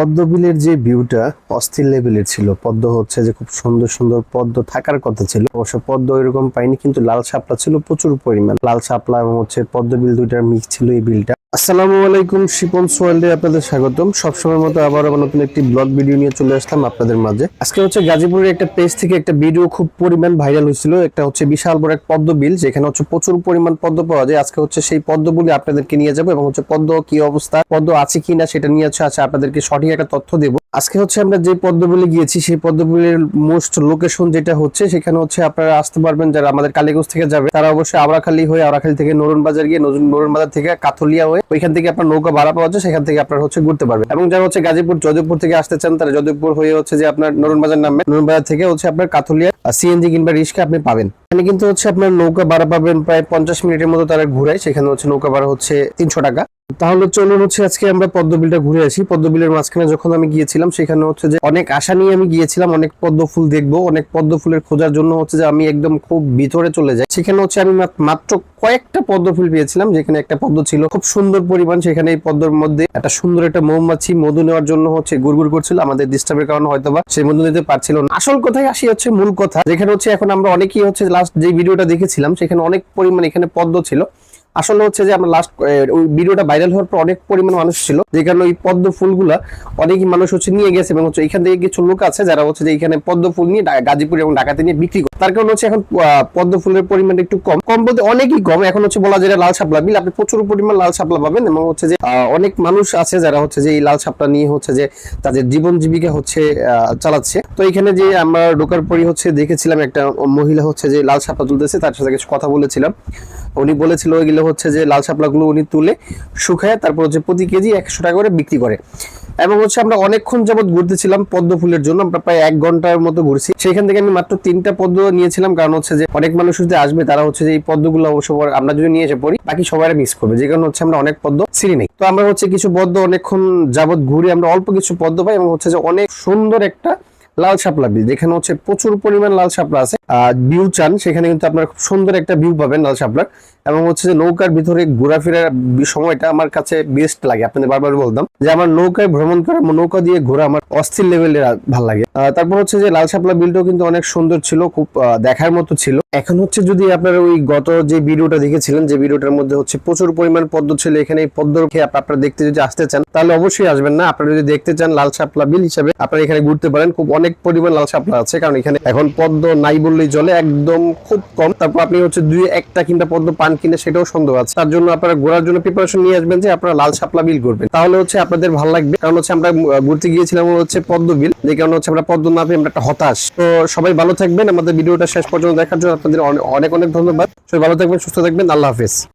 পদ্মবিলের যে ভিউটা অস্থির লেভেলের ছিল। পদ্ম হচ্ছে যে খুব সুন্দর সুন্দর পদ্ম থাকার কথা ছিল। অবশ্য পদ্ম এরকম পাইনি, কিন্তু লাল শাপলা ছিল প্রচুর পরিমাণ। লাল শাপলা এবং হচ্ছে পদ্মবিল দুইটার মিক্স ছিল এই বিলটা। আসসালামু আলাইকুম, শিপন সোয়াল্ডে আপনাদের স্বাগতম। সবসময় মতো আবার নতুন একটি ব্লগ ভিডিও নিয়ে চলে আসলাম আপনাদের মাঝে। আজকে হচ্ছে গাজীপুরের একটা পেজ থেকে একটা ভিডিও খুব পরিমাণ ভাইরাল হয়েছিল। একটা হচ্ছে বিশাল বড় এক পদ্ম বিল, যেখানে হচ্ছে প্রচুর পরিমাণ পদ্ম পাওয়া যায়। আজকে হচ্ছে সেই পদ্মগুলি আপনাদেরকে নিয়ে যাব এবং হচ্ছে পদ্ম কি অবস্থা, পদ্ম আছে কি না সেটা নিয়ে হচ্ছে আছে আপনাদেরকে সঠিক একটা তথ্য দেবো। আজকে হচ্ছে আমরা যে পদ্মবিলে গিয়েছি, সেই পদ্মবিলের মোস্ট লোকেশন যেটা হচ্ছে, সেখানে হচ্ছে আপনারা আসতে পারবেন যারা আমাদের কালীগঞ্জ থেকে যাবে। তারা অবশ্যই আওড়াখালী হয়ে আওড়াখালী থেকে নরুন বাজার গিয়ে নরুন বাজার থেকে কাথলিয়া হয়ে ওইখান থেকে আপনার নৌকা ভাড়া পাওয়া যায়, সেখান থেকে আপনারা হচ্ছে ঘুরতে পারবেন। এবং যারা হচ্ছে গাজীপুর যোধপুর থেকে আসতে চান, তারা যোধপুর হয়ে হচ্ছে যে আপনার নরুন বাজার নামবে। নরুন বাজার থেকে হচ্ছে আপনার কাথলিয়া সিএনজি কিংবা রিক্সা আপনি পাবেন। এখানে কিন্তু হচ্ছে আপনার নৌকা ভাড়া পাবেন প্রায় পঞ্চাশ মিনিটের মতো তারা ঘুরায়। সেখানে হচ্ছে নৌকা ভাড়া হচ্ছে তিনশো টাকা। তাহলে চলুন হচ্ছে আজকে আমরা পদ্মবিলটা ঘুরে আসি। পদ্মবিলের মাঝখানে যখন আমি গিয়েছিলাম সেখানে হচ্ছে যে অনেক আশা নিয়ে আমি গিয়েছিলাম, অনেক পদ্ম ফুল দেখব, অনেক পদ্ম ফুলের খোঁজার জন্য হচ্ছে যে আমি একদম খুব ভিতরে চলে যাই। সেখানে হচ্ছে আমি মাত্র কয়েকটা পদ্ম ফুল পেয়েছিলাম, যেখানে একটা পদ্ম ছিল খুব সুন্দর পরিমাণ, সেখানে এই পদ্মের মধ্যে একটা সুন্দর একটা মৌমাছি মধু নেওয়ার জন্য হচ্ছে গুড়গুড় করছিল, আমাদের ডিস্টার্বের কারণে হয়তো বা সেই মধু নিতে পারছিল না। আসল কথাই আসি হচ্ছে মূল কথা, যেখানে হচ্ছে এখন আমরা অনেকেই হচ্ছে লাস্ট যে ভিডিওটা দেখেছিলাম, সেখানে অনেক পরিমাণ এখানে পদ্ম ছিল। আসলে হচ্ছে যে আমরা লাস্ট ওই ভিডিওটা ভাইরাল হওয়ার পর অনেক পরিমাণ মানুষ ছিল। যে কারণে ওই পদ্ম ফুলগুলা অনেকই মানুষ হচ্ছে নিয়ে গেছে এবং হচ্ছে এখান থেকে কিছু লোক আছে যারা হচ্ছে যে এখানে পদ্ম ফুল নিয়ে গাজীপুর এবং ঢাকাতে নিয়ে বিক্রি করে। তার কারণে হচ্ছে এখন পদ্ম ফুলের পরিমাণ একটু কম। কম বলতে অনেকই কম। এখন হচ্ছে বলা যায় লাল শাপলা বিল, আপনি প্রচুর পরিমাণ লাল শাপলা পাবেন এবং হচ্ছে যে অনেক মানুষ আছে যারা হচ্ছে যে এই লাল শাপলা নিয়ে হচ্ছে যে তাদের জীবন জীবিকা হচ্ছে চালাচ্ছে। তো এখানে যে আমরা ঢোকার পরই হচ্ছে দেখেছিলাম একটা মহিলা হচ্ছে যে লাল শাপলা তুলতেছে, তার সাথে কিছু কথা বলেছিলাম। উনি বলেছিল ওইগুলো হচ্ছে যে লাল শাপলাগুলো উনি তুলে শুকায়, তারপর হচ্ছে প্রতি কেজি একশো টাকা করে বিক্রি করে। এবং হচ্ছে আমরা অনেকক্ষণ যাবত ঘুরতেছিলাম পদ্ম ফুলের জন্য, আমরা প্রায় এক ঘণ্টার মতো ঘুরছি। সেখান থেকে আমি মাত্র তিনটা পদ্ম নিয়েছিলাম, কারণ হচ্ছে যে অনেক মানুষ যদি আসবে, তারা হচ্ছে যে এই পদ্মগুলো অবশ্য আমরা যদি নিয়ে এসে পড়ি, বাকি সবাই মিস করবে। যে কারণে হচ্ছে আমরা অনেক পদ্ম চিনি নেই। তো আমরা হচ্ছে কিছু পদ্ম অনেকক্ষণ যাবত ঘুরে আমরা অল্প কিছু পদ্ম পাই এবং হচ্ছে যে অনেক সুন্দর একটা লাল শাপলা বীজ যেখানে হচ্ছে প্রচুর পরিমাণ লাল শাপলা আছে। আর ভিউ চান, সেখানে কিন্তু আপনার খুব সুন্দর একটা ভিউ পাবেন লাল শাপলার। এবং হচ্ছে যে নৌকার ভিতরে ঘোরাফেরার সময়টা আমার কাছে বেস্ট লাগে। আপনাদের বারবার বলতাম যে আমার নৌকায় ভ্রমণ করা নৌকা দিয়ে ঘোরা আমার অস্থির লেভেলের ভালো লাগে। তারপর হচ্ছে যে লাল শাপলা বিলটাও কিন্তু অনেক সুন্দর ছিল, খুব দেখার মতো ছিল। এখন হচ্ছে যদি আপনারা ওই গত যে ভিডিওটা দেখেছিলেন, যে ভিডিওটার মধ্যে হচ্ছে প্রচুর পরিমাণ পদ্ম ছিল, এখানে এই পদ্ম আপনারা দেখতে যদি আসতে চান, তাহলে অবশ্যই আসবেন না। আপনারা যদি দেখতে চান লাল শাপলা বিল হিসাবে, আপনারা এখানে ঘুরতে পারেন। খুব অনেক পরিমাণ লাল শাপলা আছে, কারণ এখানে এখন পদ্ম নাই বললেই চলে, একদম খুব কম। তারপর আপনি হচ্ছে দুই একটা কিংবা পদ্ম পান কিনে সেটাও সন্দেহ আছে। তার জন্য আপনারা ঘোরার জন্য প্রিপারেশন নিয়ে আসবেন যে আপনারা লাল শাপলা বিল করবেন। তাহলে হচ্ছে আপনাদের ভালো লাগবে। কারণ হচ্ছে আমরা ঘুরতে গিয়েছিলাম হচ্ছে পদ্ম বিল। যে কারণে হচ্ছে আমরা পদ্ম না পেয়ে আমরা একটা হতাশ। তো সবাই ভালো থাকবেন। আমাদের ভিডিওটা শেষ পর্যন্ত দেখার জন্য আপনাদের অনেক অনেক ধন্যবাদ। সবাই ভালো থাকবেন, সুস্থ থাকবেন। আল্লাহ হাফেজ।